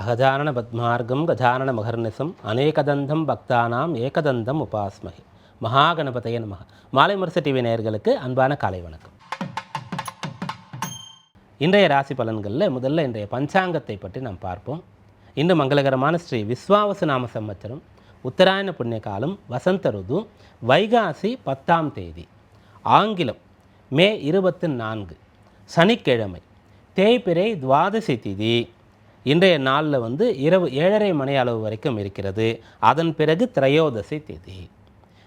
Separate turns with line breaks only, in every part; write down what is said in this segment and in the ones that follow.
அகஜானன பத்மார்க்கம் கஜானன மகர்நிசம் அநேகதந்தம் பக்தானாம் ஏகதந்தம் உபாஸ்மகி மகாகணபதைய நமக. மாலை முரசு டிவி நேயர்களுக்கு அன்பான காலை வணக்கம். இன்றைய ராசி பலன்களில் முதல்ல இன்றைய பஞ்சாங்கத்தை பற்றி நாம் பார்ப்போம். இன்று மங்களகரமான ஸ்ரீ விஸ்வாவசு நாம சம்மச்சரம் உத்தராயண புண்ணிய காலம் வசந்த ருது வைகாசி பத்தாம் தேதி ஆங்கிலம் மே இருபத்தி நான்கு சனிக்கிழமை தேய்பிரை துவாதசி திதி. இன்றைய நாளில் வந்து இரவு ஏழரை மணி அளவு வரைக்கும் இருக்கிறது. அதன் பிறகு திரையோதசி திதி.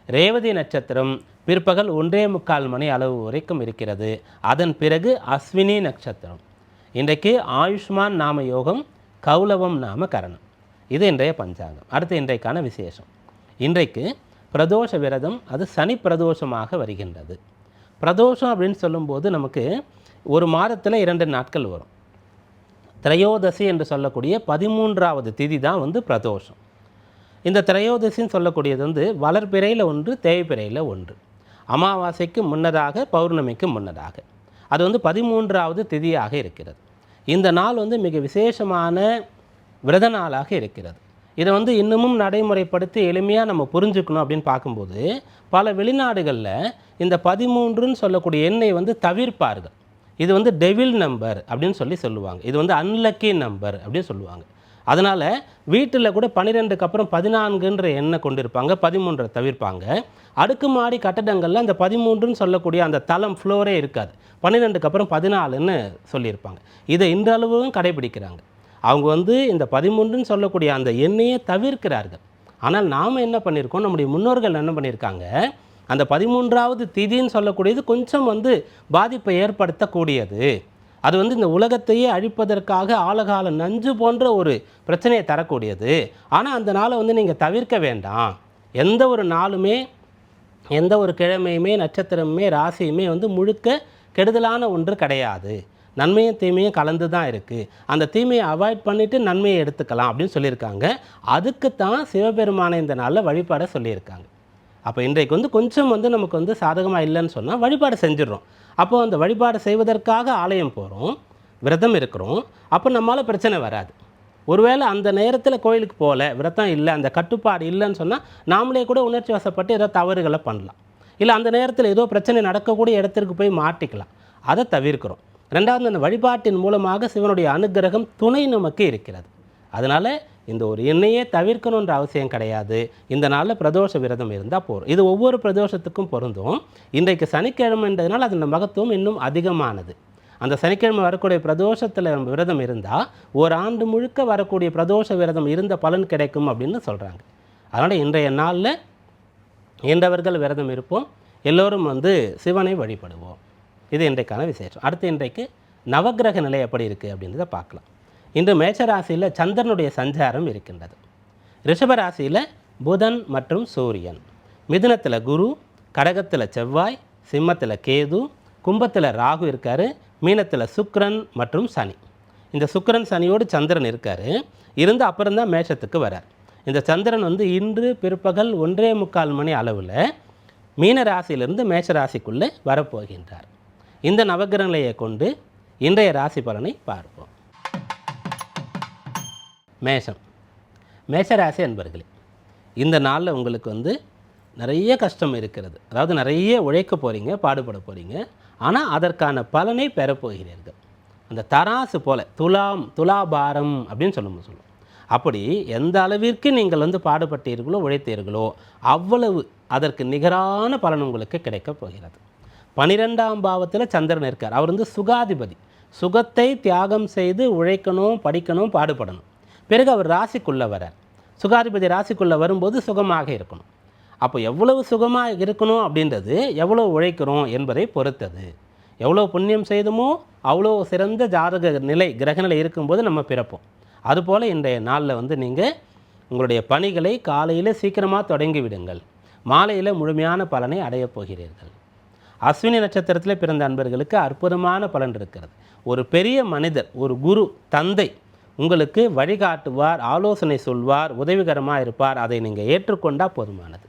ரேவதி நட்சத்திரம் பிற்பகல் ஒன்றே முக்கால் மணி அளவு வரைக்கும் இருக்கிறது. அதன் பிறகு அஸ்வினி நட்சத்திரம். இன்றைக்கு ஆயுஷ்மான் நாம யோகம் கௌலவம் நாம கரணம். இது இன்றைய பஞ்சாங்கம். அடுத்து இன்றைக்கான விசேஷம். இன்றைக்கு பிரதோஷ விரதம் அது சனி பிரதோஷமாக வருகின்றது. பிரதோஷம் அப்படின்னு சொல்லும்போது நமக்கு ஒரு மாதத்தில் இரண்டு நாட்கள் வரும். திரையோதசி என்று சொல்லக்கூடிய பதிமூன்றாவது திதி தான் வந்து பிரதோஷம். இந்த திரையோதசின்னு சொல்லக்கூடியது வந்து வளர்பிறையில் ஒன்று தேய்பிறையில் ஒன்று. அமாவாசைக்கு முன்னதாக பௌர்ணமிக்கு முன்னதாக. அது வந்து பதிமூன்றாவது திதியாக இருக்கிறது. இந்த நாள் வந்து மிக விசேஷமான விரத நாளாக இருக்கிறது. இதை வந்து இன்னமும் நடைமுறைப்படுத்தி எளிமையாக நம்ம புரிஞ்சுக்கணும் அப்படின்னு பார்க்கும்போது பல வெளிநாடுகளில் இந்த பதிமூன்றுன்னு சொல்லக்கூடிய எண்ணை வந்து தவிர்ப்பார்கள். இது வந்து டெவில் நம்பர் அப்படின்னு சொல்லி சொல்லுவாங்க. இது வந்து அன்லக்கி நம்பர் அப்படின்னு சொல்லுவாங்க. அதனால் வீட்டில் கூட பன்னிரெண்டுக்கு அப்புறம் பதினான்குன்ற எண்ணை கொண்டிருப்பாங்க பதிமூன்றை தவிர்ப்பாங்க. அடுக்குமாடி கட்டடங்களில் அந்த பதிமூன்றுன்னு சொல்லக்கூடிய அந்த தளம் ஃப்ளோரே இருக்காது. பன்னிரெண்டுக்கு அப்புறம் பதினாலுன்னு சொல்லியிருப்பாங்க. இதை இன்றளவும் கடைபிடிக்கிறாங்க. அவங்க வந்து இந்த பதிமூன்றுன்னு சொல்லக்கூடிய அந்த எண்ணையை தவிர்க்கிறார்கள். ஆனால் நாம் என்ன பண்ணியிருக்கோம்? நம்முடைய முன்னோர்கள் என்ன பண்ணியிருக்காங்க? அந்த பதிமூன்றாவது திதின்னு சொல்லக்கூடியது கொஞ்சம் வந்து பாதிப்பை ஏற்படுத்தக்கூடியது. அது வந்து இந்த உலகத்தையே அழிப்பதற்காக ஆழகால நஞ்சு போன்ற ஒரு பிரச்சனையை தரக்கூடியது. ஆனால் அந்த நாளை வந்து நீங்கள் தவிர்க்க வேண்டாம். எந்த ஒரு நாளுமே எந்த ஒரு கிழமையுமே நட்சத்திரமுமே ராசியுமே வந்து முழுக்க கெடுதலான ஒன்று கிடையாது. நன்மையும் தீமையும் கலந்து தான் இருக்குது அந்த தீமையை அவாய்ட் பண்ணிவிட்டு நன்மையை எடுத்துக்கலாம் அப்படின்னு சொல்லியிருக்காங்க. அதுக்கு தான் சிவபெருமானை இந்த நாளில் வழிபாட சொல்லியிருக்காங்க. அப்போ இன்றைக்கு வந்து கொஞ்சம் வந்து நமக்கு வந்து சாதகமாக இல்லைன்னு சொன்னால் வழிபாடு செஞ்சிடறோம். அப்போது அந்த வழிபாடு செய்வதற்காக ஆலயம் போகிறோம் விரதம் இருக்கிறோம். அப்போ நம்மளால் பிரச்சனை வராது. ஒருவேளை அந்த நேரத்தில் கோயிலுக்கு போகல விரதம் இல்லை அந்த கட்டுப்பாடு இல்லைன்னு சொன்னால் நாமளே கூட உணர்ச்சி வசப்பட்டு ஏதோ தவறுகளை பண்ணலாம். இல்லை அந்த நேரத்தில் ஏதோ பிரச்சனை நடக்கக்கூடிய இடத்திற்கு போய் மாட்டிக்கலாம். அதை தவிர்க்கிறோம். ரெண்டாவது அந்த வழிபாட்டின் மூலமாக சிவனுடைய அனுக்கிரகம் துணை நமக்கு இருக்கிறது. அதனால் இந்த ஒரு எண்ணெயே தவிர்க்கணுன்ற அவசியம் கிடையாது. இந்த நாளில் பிரதோஷ விரதம் இருந்தால் போகும் இது ஒவ்வொரு பிரதோஷத்துக்கும் பொருந்தும். இன்றைக்கு சனிக்கிழமைன்றதுனால அதன் மகத்துவம் இன்னும் அதிகமானது. அந்த சனிக்கிழமை வரக்கூடிய பிரதோஷத்தில் விரதம் இருந்தால் ஒரு ஆண்டு முழுக்க வரக்கூடிய பிரதோஷ விரதம் இருந்த பலன் கிடைக்கும் அப்படின்னு சொல்கிறாங்க அதனால் இன்றைய நாளில் இன்றவர்கள் விரதம் இருப்போம். எல்லோரும் வந்து சிவனை வழிபடுவோம். இது இன்றைக்கான விசேஷம். அடுத்து இன்றைக்கு நவக்கிரக நிலை எப்படி இருக்குது அப்படின்றத பார்க்கலாம். இன்று மேஷராசியில் சந்திரனுடைய சஞ்சாரம் இருக்கின்றது. ரிஷபராசியில் புதன் மற்றும் சூரியன். மிதுனத்தில் குரு கடகத்தில் செவ்வாய் சிம்மத்தில் கேது கும்பத்தில் ராகு இருக்கார் மீனத்தில் சுக்ரன் மற்றும் சனி. இந்த சுக்கரன் சனியோடு சந்திரன் இருக்கார். இருந்து அப்புறம்தான் மேஷத்துக்கு வரார். இந்த சந்திரன் வந்து இன்று பிற்பகல் ஒன்றே முக்கால் மணி அளவில் மீன ராசியிலிருந்து மேஷ ராசிக்குள்ளே வரப்போகின்றார். இந்த நவகிரகங்களையை கொண்டு இன்றைய ராசி பலனை பாரும். மேஷம். மேஷராசி அன்பர்களே இந்த நாளில் உங்களுக்கு வந்து நிறைய கஷ்டம் இருக்கிறது. அதாவது நிறைய உழைக்க போகிறீங்க பாடுபட போகிறீங்க ஆனால் அதற்கான பலனை பெறப்போகிறீர்கள் அந்த தராசு போல துலாம் துலாபாரம் அப்படின்னு சொல்லும் சொல்லுவோம். அப்படி எந்த அளவிற்கு நீங்கள் வந்து பாடுபட்டீர்களோ உழைத்தீர்களோ அவ்வளவு அதற்கு நிகரான பலன் உங்களுக்கு கிடைக்கப் போகிறது. பனிரெண்டாம் பாவத்தில் சந்திரன் இருக்கார். அவர் வந்து சுகாதிபதி. சுகத்தை தியாகம் செய்து உழைக்கணும் படிக்கணும் பாடுபடணும். பிறகு அவர் ராசிக்குள்ளே வரார் சுகாதிபதி ராசிக்குள்ளே வரும்போது சுகமாக இருக்கணும். அப்போ எவ்வளவு சுகமாக இருக்கணும் அப்படின்றது எவ்வளோ உழைக்கிறோம் என்பதை பொறுத்தது. எவ்வளோ புண்ணியம் செய்தோமோ அவ்வளோ சிறந்த ஜாதக நிலை கிரகநிலை இருக்கும்போது நம்ம பிறப்போம். அதுபோல் இன்றைய நாளில் வந்து நீங்கள் உங்களுடைய பணிகளை காலையில் சீக்கிரமாக தொடங்கி விடுங்கள். மாலையில் முழுமையான பலனை அடையப் போகிறீர்கள். அஸ்வினி நட்சத்திரத்தில் பிறந்த அன்பர்களுக்கு அற்புதமான பலன் இருக்கிறது. ஒரு பெரிய மனிதர் ஒரு குரு தந்தை உங்களுக்கு வழிகாட்டுவார் ஆலோசனை சொல்வார் உதவிகரமாக இருப்பார். அதை நீங்கள் ஏற்றுக்கொண்டால் போதுமானது.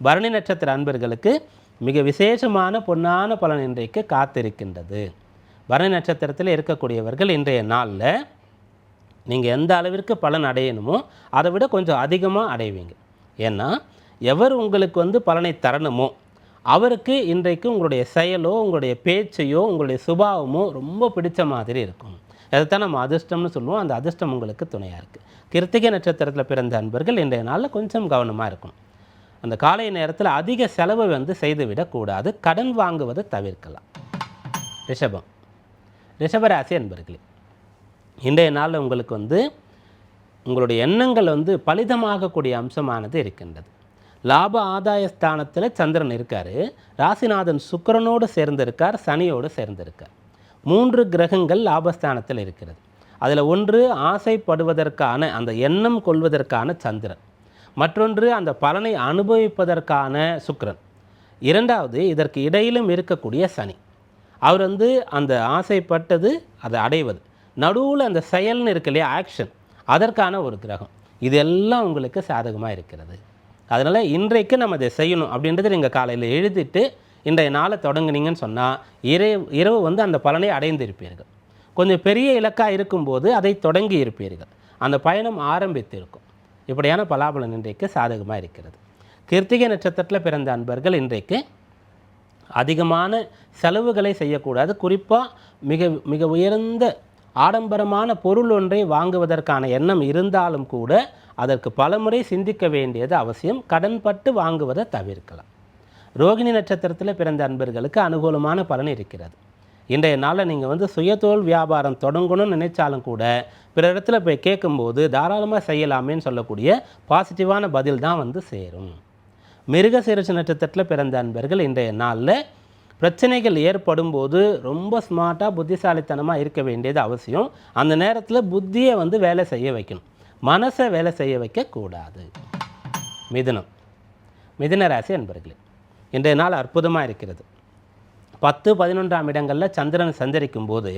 பரணி நட்சத்திர அன்பர்களுக்கு மிக விசேஷமான பொன்னான பலன் இன்றைக்கு காத்திருக்கின்றது. பரணி நட்சத்திரத்தில் இருக்கக்கூடியவர்கள் இன்றைய நாளில் நீங்கள் எந்த அளவிற்கு பலன் அடையணுமோ அதை விட கொஞ்சம் அதிகமாக அடைவீங்க. ஏன்னா எவர் உங்களுக்கு வந்து பலனை தரணுமோ அவருக்கு இன்றைக்கு உங்களுடைய செயலோ உங்களுடைய பேச்சையோ உங்களுடைய சுபாவமோ ரொம்ப பிடிச்ச மாதிரி இருக்கும். அதைத்தான் நம்ம அதிர்ஷ்டம்னு சொல்லுவோம் அந்த அதிர்ஷ்டம் உங்களுக்கு துணையாக இருக்குது கிருத்திகை நட்சத்திரத்தில் பிறந்த அன்பர்கள் இன்றைய நாளில் கொஞ்சம் கவனமாக இருக்கும் அந்த காலை நேரத்தில் அதிக செலவு வந்து செய்துவிடக்கூடாது கடன் வாங்குவதை தவிர்க்கலாம். ரிஷபம். ரிஷபராசி அன்பர்களே இன்றைய நாளில் உங்களுக்கு வந்து உங்களுடைய எண்ணங்கள் வந்து பலிதமாகக்கூடிய அம்சமானது இருக்கின்றது. லாப ஆதாய ஸ்தானத்தில் சந்திரன் இருக்கார். ராசிநாதன் சுக்கிரனோடு சேர்ந்திருக்கார் சனியோடு சேர்ந்திருக்கார். மூன்று கிரகங்கள் லாபஸ்தானத்தில் இருக்கிறது. அதில் ஒன்று ஆசைப்படுவதற்கான அந்த எண்ணம் கொள்வதற்கான சந்திரன். மற்றொன்று அந்த பலனை அனுபவிப்பதற்கான சுக்கரன். இரண்டாவது இதற்கு இடையிலும் இருக்கக்கூடிய சனி. அவர் வந்து அந்த ஆசைப்பட்டது அதை அடைவது. நடுவில் அந்த செயல்னு இருக்கு இல்லையா ஆக்ஷன் அதற்கான ஒரு கிரகம். இதெல்லாம் உங்களுக்கு சாதகமாக இருக்கிறது. அதனால் இன்றைக்கு நம்ம இதை செய்யணும் அப்படின்றத நீங்கள் காலையில் எழுதிட்டு இன்றைய நாளை தொடங்குனீங்கன்னு சொன்னால் இரவு இரவு வந்து அந்த பலனை அடைந்திருப்பீர்கள். கொஞ்சம் பெரிய இலக்காக இருக்கும்போது அதை தொடங்கி இருப்பீர்கள். அந்த பயணம் ஆரம்பித்திருக்கும். இப்படியான பலாபலன் இன்றைக்கு சாதகமாக இருக்கிறது. கிருத்திகை நட்சத்திரத்தில் பிறந்த அன்பர்கள் இன்றைக்கு அதிகமான செலவுகளை செய்யக்கூடாது. குறிப்பாக மிக மிக உயர்ந்த ஆடம்பரமான பொருள் ஒன்றை வாங்குவதற்கான எண்ணம் இருந்தாலும் கூட அதற்கு பலமுறை சிந்திக்க வேண்டியது அவசியம். கடன்பட்டு வாங்குவதை தவிர்க்கலாம். ரோகிணி நட்சத்திரத்தில் பிறந்த அன்பர்களுக்கு அனுகூலமான பலன் இருக்கிறது. இன்றைய நாளில் நீங்கள் வந்து சுயதோல் வியாபாரம் தொடங்கணும்னு நினைச்சாலும் கூட பிற இடத்துல போய் கேட்கும்போது தாராளமாக செய்யலாமேன்னு சொல்லக்கூடிய பாசிட்டிவான பதில் தான் வந்து சேரும். மிருக சீரட்சி நட்சத்திரத்தில் பிறந்த அன்பர்கள் இன்றைய நாளில் பிரச்சனைகள் ஏற்படும் போது ரொம்ப ஸ்மார்ட்டாக புத்திசாலித்தனமாக இருக்க வேண்டியது அவசியம். அந்த நேரத்தில் புத்தியை வந்து வேலை செய்ய வைக்கணும். மனசை வேலை செய்ய வைக்கக்கூடாது. மிதுனம். மிதுன ராசி அன்பர்களே இன்றைய நாள் அற்புதமாக இருக்கிறது. பத்து பதினொன்றாம் இடங்களில் சந்திரன் சஞ்சரிக்கும் போது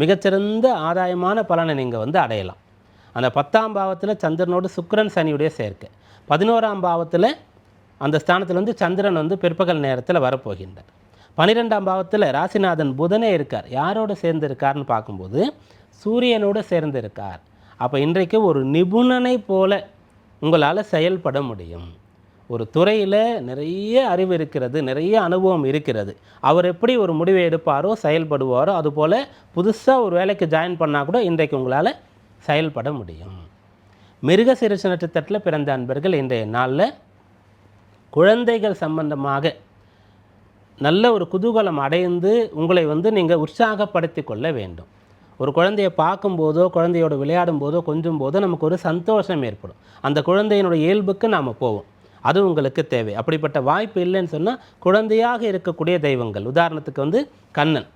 மிகச்சிறந்த ஆதாயமான பலனை நீங்கள் வந்து அடையலாம். அந்த பத்தாம் பாவத்தில் சந்திரனோடு சுக்கரன் சனியுடைய சேர்க்கை. பதினோராம் பாவத்தில் அந்த ஸ்தானத்தில் வந்து சந்திரன் வந்து பிற்பகல் நேரத்தில் வரப்போகின்றார். பன்னிரெண்டாம் பாவத்தில் ராசிநாதன் புதனே இருக்கார். யாரோடு சேர்ந்து இருக்கார்னு பார்க்கும்போது சூரியனோடு சேர்ந்து இருக்கார் அப்போ இன்றைக்கு ஒரு நிபுணனை போல உங்களால் செயல்பட முடியும். ஒரு துறையில் நிறைய அறிவு இருக்கிறது நிறைய அனுபவம் இருக்கிறது. அவர் எப்படி ஒரு முடிவை எடுப்பாரோ செயல்படுவாரோ அதுபோல் புதுசாக ஒரு வேலைக்கு ஜாயின் பண்ணால் கூட இன்றைக்கு உங்களால் செயல்பட முடியும். மிருக மிருகசீரிஷ நட்சத்திரத்தில் பிறந்த அன்பர்கள் இன்றைய நாளில் குழந்தைகள் சம்பந்தமாக நல்ல ஒரு குதூகலம் அடைந்து உங்களை வந்து நீங்கள் உற்சாகப்படுத்தி கொள்ள வேண்டும். ஒரு குழந்தையை பார்க்கும்போதோ குழந்தையோட விளையாடும் போதோ கொஞ்சம் போதோ நமக்கு ஒரு சந்தோஷம் ஏற்படும். அந்த குழந்தையினுடைய இயல்புக்கு நாம் போவோம். அது உங்களுக்கு தேவை. அப்படிப்பட்ட வாய்ப்பு இல்லைன்னு சொன்னால் குழந்தையாக இருக்கக்கூடிய தெய்வங்கள். உதாரணத்துக்கு வந்து கண்ணன்.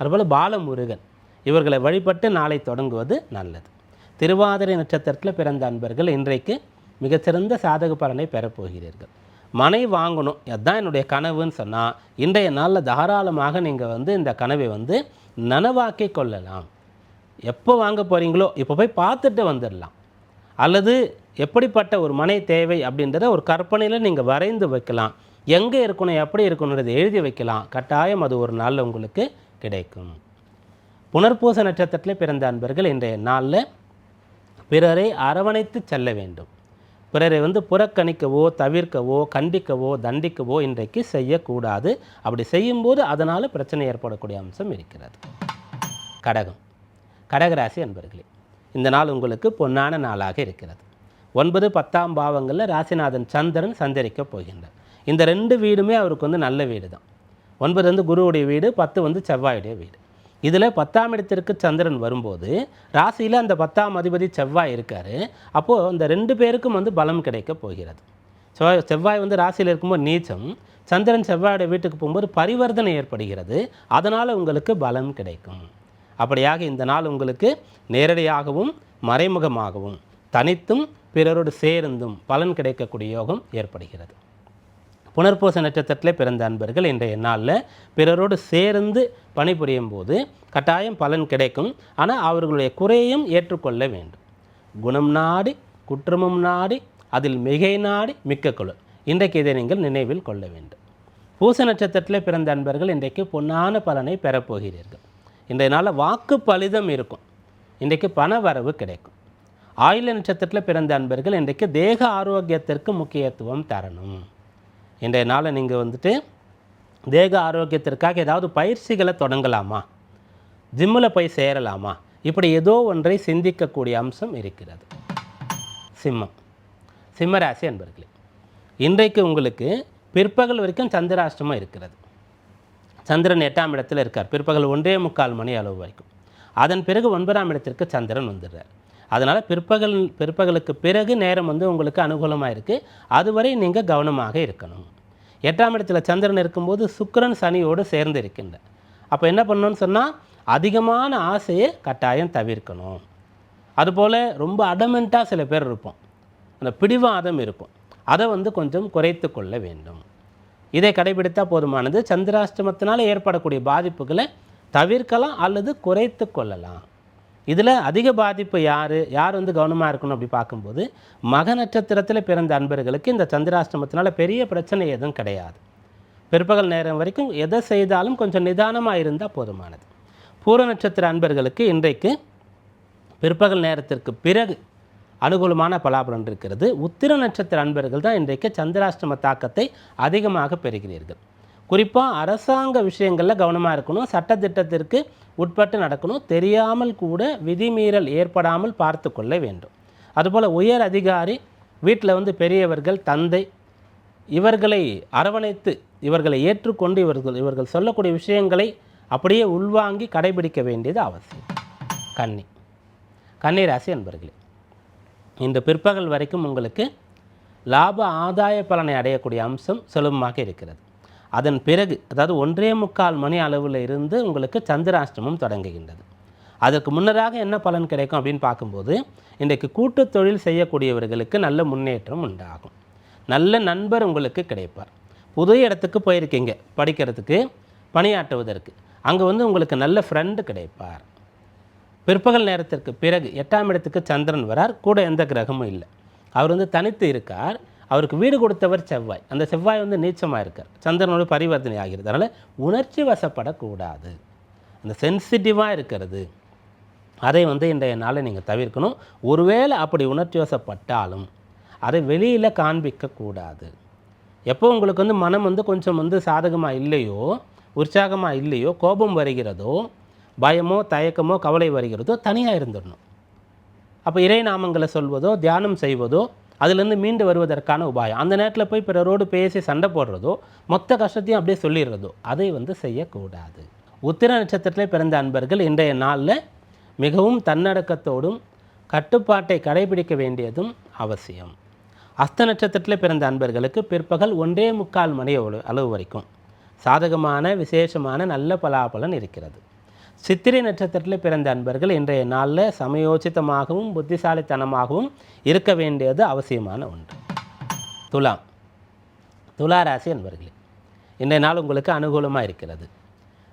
அதுபோல் பாலமுருகன். இவர்களை வழிபட்டு நாளை தொடங்குவது நல்லது. திருவாதிரை நட்சத்திரத்தில் பிறந்த அன்பர்கள் இன்றைக்கு மிகச்சிறந்த சாதக பலனை பெறப்போகிறீர்கள் மனை வாங்கணும். அதுதான் என்னுடைய கனவுன்னு சொன்னால் இன்றைய நாளில் தாராளமாக நீங்கள் வந்து இந்த கனவை வந்து நனவாக்கி கொள்ளலாம். எப்போ வாங்க போகிறீங்களோ இப்போ போய் பார்த்துட்டு வந்துடலாம் அல்லது எப்படிப்பட்ட ஒரு மனை தேவை அப்படின்றத ஒரு கற்பனையில் நீங்கள் வரைந்து வைக்கலாம். எங்கே இருக்கணும் எப்படி இருக்கணுன்றதை எழுதி வைக்கலாம். கட்டாயம் அது ஒரு நாளில் உங்களுக்கு கிடைக்கும். புனர்பூச நட்சத்திரத்தில் பிறந்த அன்பர்கள் இன்றைய நாளில் பிறரை அரவணைத்து செல்ல வேண்டும். பிறரை வந்து புறக்கணிக்கவோ தவிர்க்கவோ கண்டிக்கவோ தண்டிக்கவோ இன்றைக்கு செய்யக்கூடாது. அப்படி செய்யும்போது அதனால் பிரச்சனை ஏற்படக்கூடிய அம்சம் இருக்கிறது. கடகம். கடகராசி அன்பர்களே இந்த நாள் உங்களுக்கு பொன்னான நாளாக இருக்கிறது. ஒன்பது பத்தாம் பாவங்களில் ராசிநாதன் சந்திரன் சந்தரிக்க போகின்றார். இந்த ரெண்டு வீடுமே அவருக்கு வந்து நல்ல வீடு தான் ஒன்பது வந்து குருவுடைய வீடு பத்து வந்து செவ்வாயுடைய வீடு. இதில் பத்தாம் இடத்திற்கு சந்திரன் வரும்போது ராசியில் அந்த பத்தாம் அதிபதி செவ்வாய் இருக்கார். அப்போது இந்த ரெண்டு பேருக்கும் வந்து பலம் கிடைக்க போகிறது. செவ்வாய் செவ்வாய் வந்து ராசியில் இருக்கும்போது நீச்சம் சந்திரன் செவ்வாயுடைய வீட்டுக்கு போகும்போது பரிவர்த்தனை ஏற்படுகிறது. அதனால் உங்களுக்கு பலம் கிடைக்கும். அப்படியாக இந்த நாள் உங்களுக்கு நேரடியாகவும் மறைமுகமாகவும் தனித்தும் பிறரோடு சேர்ந்தும் பலன் கிடைக்கக்கூடிய யோகம் ஏற்படுகிறது. புனர்பூச நட்சத்திரத்தில் பிறந்த அன்பர்கள் இன்றைய நாளில் பிறரோடு சேர்ந்து பணிபுரியும் போது கட்டாயம் பலன் கிடைக்கும். ஆனால் அவர்களுடைய குறையையும் ஏற்றுக்கொள்ள வேண்டும். குணம் நாடி குற்றமும் நாடி அதில் மிகை நாடி மிக்க குழு. இன்றைக்கு இதை நீங்கள் நினைவில் கொள்ள வேண்டும். பூச நட்சத்திரத்தில் பிறந்த அன்பர்கள் இன்றைக்கு பொன்னான பலனை பெறப்போகிறீர்கள். இன்றைய நாளில் வாக்கு பலிதம் இருக்கும். இன்றைக்கு பண வரவு கிடைக்கும். ஆயுள நட்சத்திரத்தில் பிறந்த அன்பர்கள் இன்றைக்கு தேக ஆரோக்கியத்திற்கு முக்கியத்துவம் தரணும். இன்றைய நாளை நீங்கள் வந்துட்டு தேக ஆரோக்கியத்திற்காக ஏதாவது பயிற்சிகளை தொடங்கலாமா? ஜிம்மில் போய் சேரலாமா? இப்படி ஏதோ ஒன்றை சிந்திக்கக்கூடிய அம்சம் இருக்கிறது. சிம்மம். சிம்மராசி அன்பர்களே இன்றைக்கு உங்களுக்கு பிற்பகல் வரைக்கும் சந்திராஷ்டமம் இருக்கிறது. சந்திரன் எட்டாம் இடத்தில் இருக்கார். பிற்பகல் ஒன்றே முக்கால் மணி அளவு வரைக்கும். அதன் பிறகு ஒன்பதாம் இடத்திற்கு சந்திரன் வந்துடுறார். அதனால் பிற்பகல் பிற்பகலுக்கு பிறகு நேரம் வந்து உங்களுக்கு அனுகூலமாக இருக்குது அதுவரை நீங்கள் கவனமாக இருக்கணும். எட்டாம் இடத்துல சந்திரன் இருக்கும்போது சுக்கிரன் சனியோடு சேர்ந்து இருக்கின்ற அப்போ என்ன பண்ணணும்னு சொன்னால் அதிகமான ஆசையை கட்டாயம் தவிர்க்கணும். அதுபோல் ரொம்ப அடமெண்ட்டாக சில பேர் இருப்போம். அந்த பிடிவாதம் இருக்கும். அதை வந்து கொஞ்சம் குறைத்து கொள்ள வேண்டும். இதை கடைபிடித்தால் போதுமானது. சந்திராஷ்டமத்தினால் ஏற்படக்கூடிய பாதிப்புகளை தவிர்க்கலாம் அல்லது குறைத்து கொள்ளலாம். இதில் அதிக பாதிப்பு யார் யார் வந்து கவனமாக இருக்கணும் அப்படி பார்க்கும்போது மக நட்சத்திரத்தில் பிறந்த அன்பர்களுக்கு இந்த சந்திராஷ்டமத்தினால பெரிய பிரச்சனை எதுவும் கிடையாது. பிற்பகல் நேரம் வரைக்கும் எதை செய்தாலும் கொஞ்சம் நிதானமாக இருந்தால் போதுமானது. பூர நட்சத்திர அன்பர்களுக்கு இன்றைக்கு பிற்பகல் நேரத்திற்கு பிறகு அனுகூலமான பலாபலன் இருக்கிறது. உத்திர நட்சத்திர அன்பர்கள் தான் இன்றைக்கு சந்திராஷ்டம தாக்கத்தை அதிகமாக பெறுகிறீர்கள். குறிப்பாக அரசாங்க விஷயங்களில் கவனமாக இருக்கணும். சட்டத்திட்டத்திற்கு உட்பட்டு நடக்கணும். தெரியாமல் கூட விதிமீறல் ஏற்படாமல் பார்த்து கொள்ள வேண்டும். அதுபோல் உயர் அதிகாரி வீட்டில் வந்து பெரியவர்கள் தந்தை இவர்களை அரவணைத்து இவர்களை ஏற்றுக்கொண்டு இவர்கள் இவர்கள் சொல்லக்கூடிய விஷயங்களை அப்படியே உள்வாங்கி கடைபிடிக்க வேண்டியது அவசியம். கன்னி கன்னி ராசி அன்பர்களே இன்று பிற்பகல் வரைக்கும் உங்களுக்கு லாப ஆதாய பலனை அடையக்கூடிய அம்சம் சுலபமாக இருக்கிறது. அதன் பிறகு அதாவது ஒன்றே முக்கால் மணி அளவில் இருந்து உங்களுக்கு சந்திராஷ்டமம் தொடங்குகின்றது. அதற்கு முன்னராக என்ன பலன் கிடைக்கும் அப்படின்னு பார்க்கும்போது இன்றைக்கு கூட்டுத் தொழில் செய்யக்கூடியவர்களுக்கு நல்ல முன்னேற்றம் உண்டாகும். நல்ல நண்பர் உங்களுக்கு கிடைப்பார். புது இடத்துக்கு போயிருக்கீங்க படிக்கிறதுக்கு பணியாற்றுவதற்கு. அங்கே வந்து உங்களுக்கு நல்ல ஃப்ரெண்டு கிடைப்பார். பிற்பகல் நேரத்திற்கு பிறகு எட்டாம் இடத்துக்கு சந்திரன் வரார் கூட எந்த கிரகமும் இல்லை. அவர் வந்து தனித்து இருக்கார். அவருக்கு வீடு கொடுத்தவர் செவ்வாய். அந்த செவ்வாய் வந்து நீச்சமாக இருக்கார். சந்திரனோட பரிவர்த்தனை ஆகிறது. அதனால் உணர்ச்சி வசப்படக்கூடாது. அந்த சென்சிட்டிவாக இருக்கிறது. அதை வந்து இன்றைய நாளை நீங்கள் தவிர்க்கணும். ஒருவேளை அப்படி உணர்ச்சி வசப்பட்டாலும் அதை வெளியில் காண்பிக்கக்கூடாது. எப்போ உங்களுக்கு வந்து மனம் வந்து கொஞ்சம் வந்து சாதகமாக இல்லையோ உற்சாகமாக இல்லையோ கோபம் வருகிறதோ பயமோ தயக்கமோ கவலை வருகிறதோ தனியாக இருந்துடணும். அப்போ இறை நாமங்களை சொல்வதோ தியானம் செய்வதோ அதுலேருந்து மீண்டு வருவதற்கான உபாயம். அந்த நேரத்தில் போய் பிறரோடு பேசி சண்டை போடுறதோ மொத்த கஷ்டத்தையும் அப்படியே சொல்லிடுறதோ அதை வந்து செய்யக்கூடாது. உத்திர நட்சத்திரத்தில் பிறந்த அன்பர்கள் இன்றைய நாளில் மிகவும் தன்னடக்கத்தோடும் கட்டுப்பாட்டை கடைபிடிக்க வேண்டியதும் அவசியம். அஸ்த நட்சத்திரத்தில் பிறந்த அன்பர்களுக்கு பிற்பகல் ஒன்றே முக்கால் மணி அளவு- அளவு வரைக்கும் சாதகமான விசேஷமான நல்ல பலாபலன் இருக்கிறது. சித்திரை நட்சத்திரத்தில் பிறந்த அன்பர்கள் இன்றைய நாளில் சமயோசிதமாகவும் புத்திசாலித்தனமாகவும் இருக்க வேண்டியது அவசியமான ஒன்று. துலாம். துலா ராசி அன்பர்களே இன்றைய நாள் உங்களுக்கு அனுகூலமாக இருக்கிறது.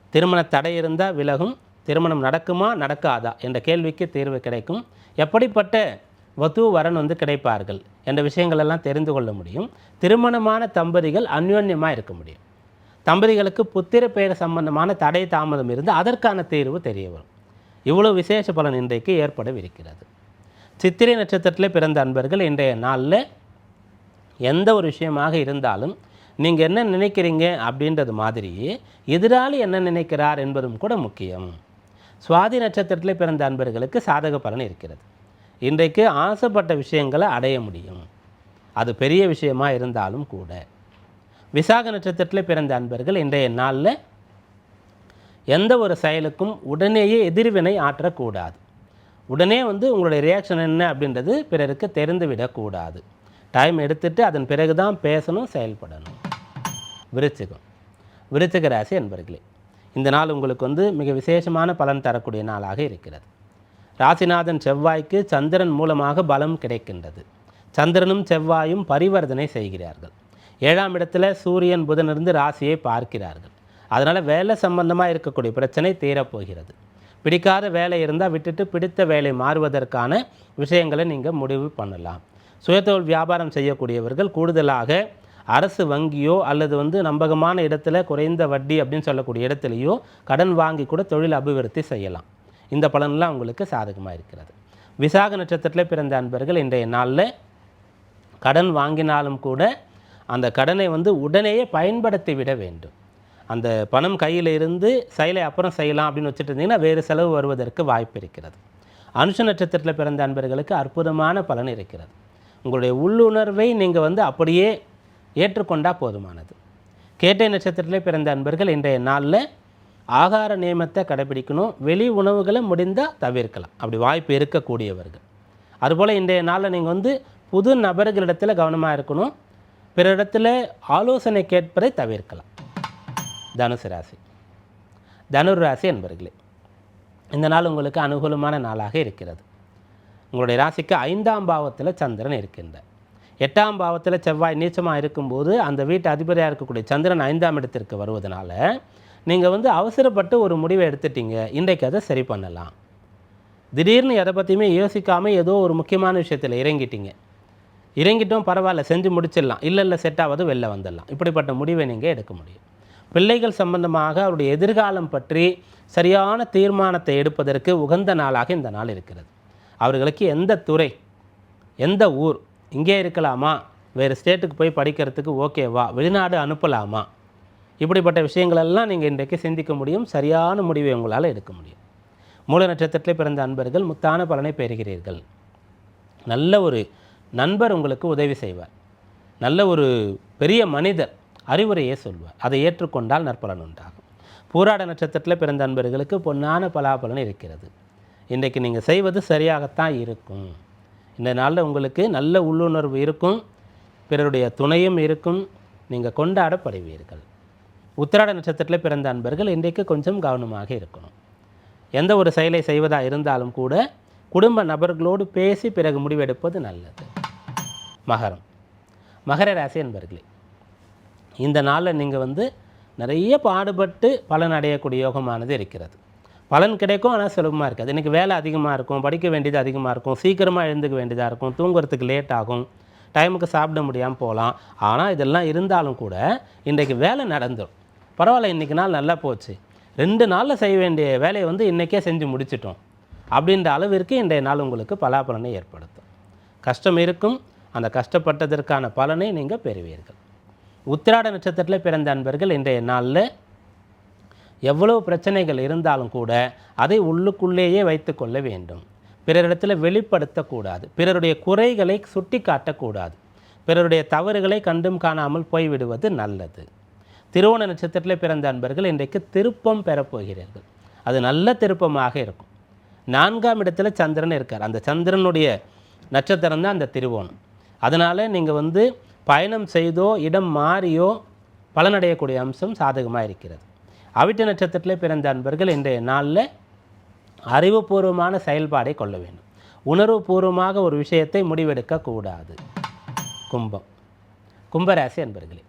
திருமண தடை இருந்தால் விலகும் திருமணம் நடக்குமா நடக்காதா என்ற கேள்விக்கு தீர்வு கிடைக்கும். எப்படிப்பட்ட வத்து வரன் வந்து கிடைப்பார்கள் என்ற விஷயங்களெல்லாம் தெரிந்து கொள்ள முடியும். திருமணமான தம்பதிகள் அந்யோன்யமாக இருக்க முடியும். தம்பதிகளுக்கு புத்திர பெயர் சம்பந்தமான தடை தாமதம் இருந்து அதற்கான தீர்வு தெரிய வரும். இவ்வளோ விசேஷ பலன் இன்றைக்கு ஏற்படவிருக்கிறது. சித்திரை நட்சத்திரத்தில் பிறந்த அன்பர்கள் இன்றைய நாளில் எந்த ஒரு விஷயமாக இருந்தாலும் நீங்கள் என்ன நினைக்கிறீங்க அப்படின்றது மாதிரி எதிராளி என்ன நினைக்கிறார் என்பதும் கூட முக்கியம். சுவாதி நட்சத்திரத்தில் பிறந்த அன்பர்களுக்கு சாதக பலன் இருக்கிறது. இன்றைக்கு ஆசைப்பட்ட விஷயங்களை அடைய முடியும். அது பெரிய விஷயமாக இருந்தாலும் கூட. விசாக நட்சத்திரத்தில் பிறந்த அன்பர்கள் இன்றைய நாளில் எந்த ஒரு செயலுக்கும் உடனேயே எதிர்வினை ஆற்றக்கூடாது. உடனே வந்து உங்களுடைய ரியாக்ஷன் என்ன அப்படின்றது பிறருக்கு தெரிந்து விடக்கூடாது டைம் எடுத்துட்டு அதன் பிறகு தான் பேசணும் செயல்படணும். விருச்சிகம். விருச்சிக ராசி அன்பர்களே இந்த நாள் உங்களுக்கு வந்து மிக விசேஷமான பலன் தரக்கூடிய நாளாக இருக்கிறது. ராசிநாதன் செவ்வாய்க்கு சந்திரன் மூலமாக பலம் கிடைக்கின்றது. சந்திரனும் செவ்வாயும் பரிவர்த்தனை செய்கிறார்கள். ஏழாம் இடத்துல சூரியன் புதன் இருந்து ராசியை பார்க்கிறார்கள். அதனால் வேலை சம்பந்தமாக இருக்கக்கூடிய பிரச்சனை தீரப்போகிறது. பிடிக்காத வேலை இருந்தால் விட்டுட்டு பிடித்த வேலை மாறுவதற்கான விஷயங்களை நீங்கள் முடிவு பண்ணலாம். சுயதொழில் வியாபாரம் செய்யக்கூடியவர்கள் கூடுதலாக அரசு வங்கியோ அல்லது வந்து நம்பகமான இடத்துல குறைந்த வட்டி அப்படின்னு சொல்லக்கூடிய இடத்துலையோ கடன் வாங்கி கூட தொழில் அபிவிருத்தி செய்யலாம். இந்த பலன்லாம் உங்களுக்கு சாதகமாக இருக்கிறது. விசாக நட்சத்திரத்தில் பிறந்த அன்பர்கள் இன்றைய நாளில் கடன் வாங்கினாலும் கூட அந்த கடனை வந்து உடனேயே பயன்படுத்தி விட வேண்டும். அந்த பணம் கையில் இருந்து செயலை அப்புறம் செய்யலாம் அப்படின்னு வச்சுட்டு இருந்தீங்கன்னா வேறு செலவு வருவதற்கு வாய்ப்பு இருக்கிறது. அனுஷ நட்சத்திரத்தில் பிறந்த அன்பர்களுக்கு அற்புதமான பலன் இருக்கிறது. உங்களுடைய உள்ளுணர்வை நீங்கள் வந்து அப்படியே ஏற்றுக்கொண்டால் போதுமானது. கேட்டை நட்சத்திரத்தில் பிறந்த அன்பர்கள் இன்றைய நாளில் ஆகார நியமத்தை கடைபிடிக்கணும் வெளி உணவுகளை முடிந்தால் தவிர்க்கலாம். அப்படி வாய்ப்பு இருக்கக்கூடியவர்கள். அதுபோல் இன்றைய நாளில் நீங்கள் வந்து புது நபர்களிடத்தில் கவனமாக இருக்கணும். பிறரிடத்தில் ஆலோசனை கேட்பதை தவிர்க்கலாம். தனுசு ராசி. தனுர் ராசி என்பர்களே இந்த நாள் உங்களுக்கு அனுகூலமான நாளாக இருக்கிறது. உங்களுடைய ராசிக்கு ஐந்தாம் பாவத்தில் சந்திரன் இருக்கின்றார். எட்டாம் பாவத்தில் செவ்வாய் நீச்சமாக இருக்கும்போது அந்த வீட்டு அதிபதியாக இருக்கக்கூடிய சந்திரன் ஐந்தாம் இடத்திற்கு வருவதனால நீங்கள் வந்து அவசரப்பட்டு ஒரு முடிவை எடுத்துட்டீங்க. இன்றைக்கு அதை சரி பண்ணலாம். திடீர்னு எதை பற்றியுமே யோசிக்காமல் ஏதோ ஒரு முக்கியமான விஷயத்தில் இறங்கிட்டீங்க. இறங்கிட்டோம் பரவாயில்ல செஞ்சு முடிச்சிடலாம். இல்லை இல்லை செட் ஆகாது வெளில வந்துடலாம். இப்படிப்பட்ட முடிவை நீங்கள் எடுக்க முடியும். பிள்ளைகள் சம்பந்தமாக அவருடைய எதிர்காலம் பற்றி சரியான தீர்மானத்தை எடுப்பதற்கு உகந்த நாளாக இந்த நாள் இருக்கிறது. அவர்களுக்கு எந்த துறை எந்த ஊர் இங்கே இருக்கலாமா வேறு ஸ்டேட்டுக்கு போய் படிக்கிறதுக்கு ஓகேவா வெளிநாடு அனுப்பலாமா இப்படிப்பட்ட விஷயங்களெல்லாம் நீங்கள் இன்றைக்கு சிந்திக்க முடியும் சரியான முடிவை உங்களால் எடுக்க முடியும். மூல நட்சத்திரத்தில் பிறந்த அன்பர்கள் முத்தான பலனை பெறுகிறீர்கள். நல்ல ஒரு நண்பர் உங்களுக்கு உதவி செய்வார். நல்ல ஒரு பெரிய மனிதர் அறிவுரையே சொல்வார். அதை ஏற்றுக்கொண்டால் நற்பலன் உண்டாகும். பூராட நட்சத்திரத்தில் பிறந்த அன்பர்களுக்கு பொன்னான பலாபலன் இருக்கிறது. இன்றைக்கு நீங்கள் செய்வது சரியாகத்தான் இருக்கும். இந்த நாளில் உங்களுக்கு நல்ல உள்ளுணர்வு இருக்கும். பிறருடைய துணையும் இருக்கும். நீங்கள் கொண்டாடப்படுவீர்கள் உத்திராட நட்சத்திரத்தில் பிறந்த அன்பர்கள் இன்றைக்கு கொஞ்சம் கவனமாக இருக்கணும். எந்த ஒரு செயலை செய்வதாக இருந்தாலும் கூட குடும்ப நபர்களோடு பேசி பிறகு முடிவெடுப்பது நல்லது. மகரம். மகர ராசி என்பர்களே இந்த நாளில் நீங்கள் வந்து நிறைய பாடுபட்டு பலன் அடையக்கூடிய யோகமானது இருக்கிறது. பலன் கிடைக்கும் ஆனால் சுலபமாக இருக்காது. இன்றைக்கி வேலை அதிகமாக இருக்கும் படிக்க வேண்டியது அதிகமாக இருக்கும் சீக்கிரமாக எழுந்துக்க வேண்டியதாக இருக்கும் தூங்குறதுக்கு லேட் ஆகும் டைமுக்கு சாப்பிட முடியாமல் போகலாம். ஆனால் இதெல்லாம் இருந்தாலும் கூட இன்றைக்கு வேலை நடந்துடும் பரவாயில்ல இன்றைக்கி நாள் நல்லா போச்சு. ரெண்டு நாளில் செய்ய வேண்டிய வேலையை வந்து இன்றைக்கே செஞ்சு முடிச்சிட்டோம். அப்படின்ற அளவிற்கு இன்றைய நாள் உங்களுக்கு பலாபலனை ஏற்படுத்தும். கஷ்டம் இருக்கும் அந்த கஷ்டப்பட்டதற்கான பலனை நீங்கள் பெறுவீர்கள். உத்திராட நட்சத்திரத்தில் பிறந்த அன்பர்கள் இன்றைய நாளில் எவ்வளவு பிரச்சனைகள் இருந்தாலும் கூட அதை உள்ளுக்குள்ளேயே வைத்துக்கொள்ள வேண்டும். பிறரிடத்தில் வெளிப்படுத்தக்கூடாது. பிறருடைய குறைகளை சுட்டி காட்டக்கூடாது பிறருடைய தவறுகளை கண்டும் காணாமல் போய்விடுவது நல்லது. திருவோண நட்சத்திரத்தில் பிறந்த அன்பர்கள் இன்றைக்கு திருப்பம் பெறப்போகிறீர்கள். அது நல்ல திருப்பமாக இருக்கும். நான்காம் இடத்துல சந்திரன் இருக்கார். அந்த சந்திரனுடைய நட்சத்திரம் தான் அந்த திருவோணம். அதனால் நீங்கள் வந்து பயணம் செய்தோ இடம் மாறியோ பலனடையக்கூடிய அம்சம் சாதகமாக இருக்கிறது. அவிட்ட நட்சத்திரத்தில் பிறந்த அன்பர்கள் இன்றைய நாளில் அறிவுபூர்வமான செயல்பாடை கொள்ள வேண்டும். உணர்வுபூர்வமாக ஒரு விஷயத்தை முடிவெடுக்கக்கூடாது. கும்பம். கும்பராசி அன்பர்களே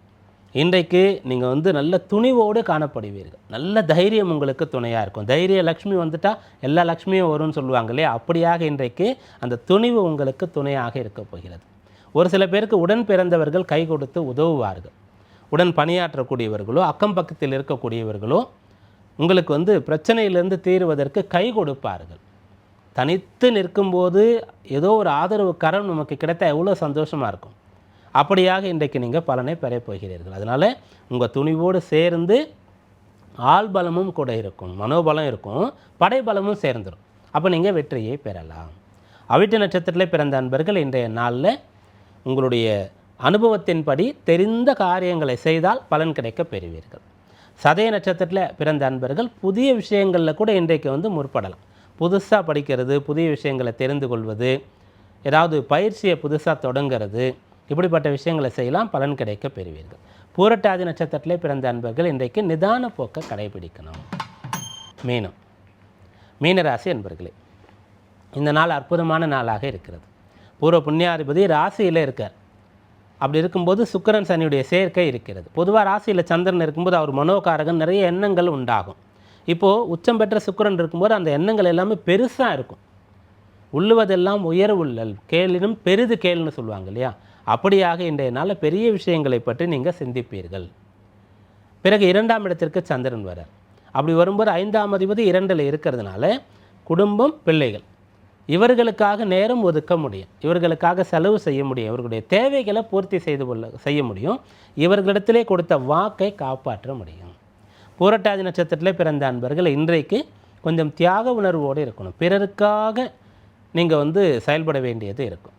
இன்றைக்கு நீங்கள் வந்து நல்ல துணிவோடு காணப்படுவீர்கள். நல்ல தைரியம் உங்களுக்கு துணையாக இருக்கும். தைரிய லக்ஷ்மி வந்துட்டால் எல்லா லக்ஷ்மியும் வரும்னு சொல்லுவாங்க இல்லையா? அப்படியாக இன்றைக்கு அந்த துணிவு உங்களுக்கு துணையாக இருக்க போகிறது. ஒரு சில பேருக்கு உடன் பிறந்தவர்கள் கை கொடுத்து உதவுவார்கள். உடன் பணியாற்றக்கூடியவர்களோ அக்கம் பக்கத்தில் இருக்கக்கூடியவர்களோ உங்களுக்கு வந்து பிரச்சனையிலிருந்து தீர்வதற்கு கை கொடுப்பார்கள். தனித்து நிற்கும்போது ஏதோ ஒரு ஆதரவு கரம் நமக்கு கிடைத்தா எவ்வளோ சந்தோஷமாக இருக்கும். அப்படியாக இன்றைக்கு நீங்கள் பலனை பெறப் போகிறீர்கள். அதனால் உங்கள் துணிவோடு சேர்ந்து ஆள்பலமும் கூட இருக்கும் மனோபலம் இருக்கும் படைபலமும் சேர்ந்துடும் அப்போ நீங்கள் வெற்றியை பெறலாம். அவிட்ட நட்சத்திரத்தில் பிறந்த அன்பர்கள் இன்றைய நாளில் உங்களுடைய அனுபவத்தின்படி தெரிந்த காரியங்களை செய்தால் பலன் கிடைக்க பெறுவீர்கள். சதய நட்சத்திரத்தில் பிறந்த அன்பர்கள் புதிய விஷயங்களில் கூட இன்றைக்கு வந்து முற்படலாம். புதுசாக படிக்கிறது புதிய விஷயங்களை தெரிந்து கொள்வது ஏதாவது பயிற்சியை புதுசாக தொடங்கிறது இப்படிப்பட்ட விஷயங்களை செய்யலாம் பலன் கிடைக்க பெறுவீர்கள். பூரட்டாதி நட்சத்திரத்திலே பிறந்த அன்பர்கள் இன்றைக்கு நிதான போக்கை கடைபிடிக்கணும். மீனம். மீனராசி அன்பர்களே இந்த நாள் அற்புதமான நாளாக இருக்கிறது. பூர்வ புண்ணியாதிபதி ராசியில் இருக்கார். அப்படி இருக்கும்போது சுக்கிரன் சனியுடைய சேர்க்கை இருக்கிறது. பொதுவாக ராசியில் சந்திரன் இருக்கும்போது அவர் மனோகாரகன் நிறைய எண்ணங்கள் உண்டாகும். இப்போது உச்சம் பெற்ற சுக்கரன் இருக்கும்போது அந்த எண்ணங்கள் எல்லாமே பெருசாக இருக்கும். உள்ளுவதெல்லாம் உயர்வுள்ளல் கேளினும் பெரிது கேள்னு சொல்லுவாங்க இல்லையா? அப்படியாக இன்றைய நாளில் பெரிய விஷயங்களை பற்றி நீங்கள் சிந்திப்பீர்கள். பிறகு இரண்டாம் இடத்திற்கு சந்திரன் வரார் அப்படி வரும்போது ஐந்தாம் அதிபதி இரண்டில் இருக்கிறதுனால குடும்பம் பிள்ளைகள். இவர்களுக்காக நேரம் ஒதுக்க முடியும். இவர்களுக்காக செலவு செய்ய முடியும். இவர்களுடைய தேவைகளை பூர்த்தி செய்து கொள்ள செய்ய முடியும். இவர்களிடத்திலே கொடுத்த வாக்கை காப்பாற்ற முடியும். பூரட்டாதி நட்சத்திரத்தில் பிறந்த அன்பர்கள் இன்றைக்கு கொஞ்சம் தியாக உணர்வோடு இருக்கணும். பிறருக்காக நீங்கள் வந்து செயல்பட வேண்டியது இருக்கும்.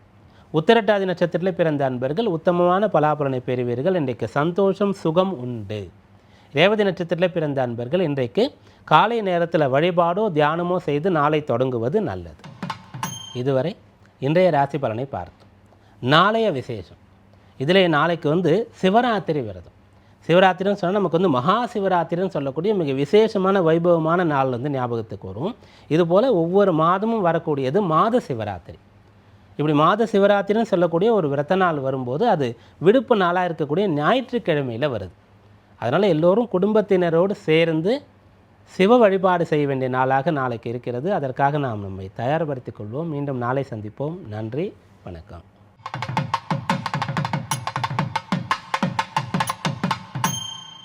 உத்திரட்டாதி நட்சத்திரத்தில் பிறந்த அன்பர்கள் உத்தமமான பலாபலனை பெறுவீர்கள். இன்றைக்கு சந்தோஷம் சுகம் உண்டு. ரேவதி நட்சத்திரத்தில் பிறந்த அன்பர்கள் இன்றைக்கு காலை நேரத்தில் வழிபாடோ தியானமோ செய்து நாளை தொடங்குவது நல்லது. இதுவரை இன்றைய ராசி பலனை பார்த்தோம். நாளைய விசேஷம். இதில் நாளைக்கு வந்து சிவராத்திரி விரதம். சிவராத்திரின்னு சொன்னால் நமக்கு வந்து மகா சிவராத்திரின்னு சொல்லக்கூடிய மிக விசேஷமான வைபவமான நாள் வந்து ஞாபகத்துக்கு வரும் இதுபோல் ஒவ்வொரு மாதமும் வரக்கூடியது மாத சிவராத்திரி. இப்படி மாத சிவராத்திரின்னு சொல்லக்கூடிய ஒரு விரத நாள் வரும்போது அது விடுப்பு நாளாக இருக்கக்கூடிய ஞாயிற்றுக்கிழமையில் வருது. அதனால் எல்லோரும் குடும்பத்தினரோடு சேர்ந்து சிவ வழிபாடு செய்ய வேண்டிய நாளாக நாளைக்கு இருக்கிறது. அதற்காக நாம் நம்மை தயார்படுத்திக் கொள்வோம். மீண்டும் நாளை சந்திப்போம். நன்றி. வணக்கம்.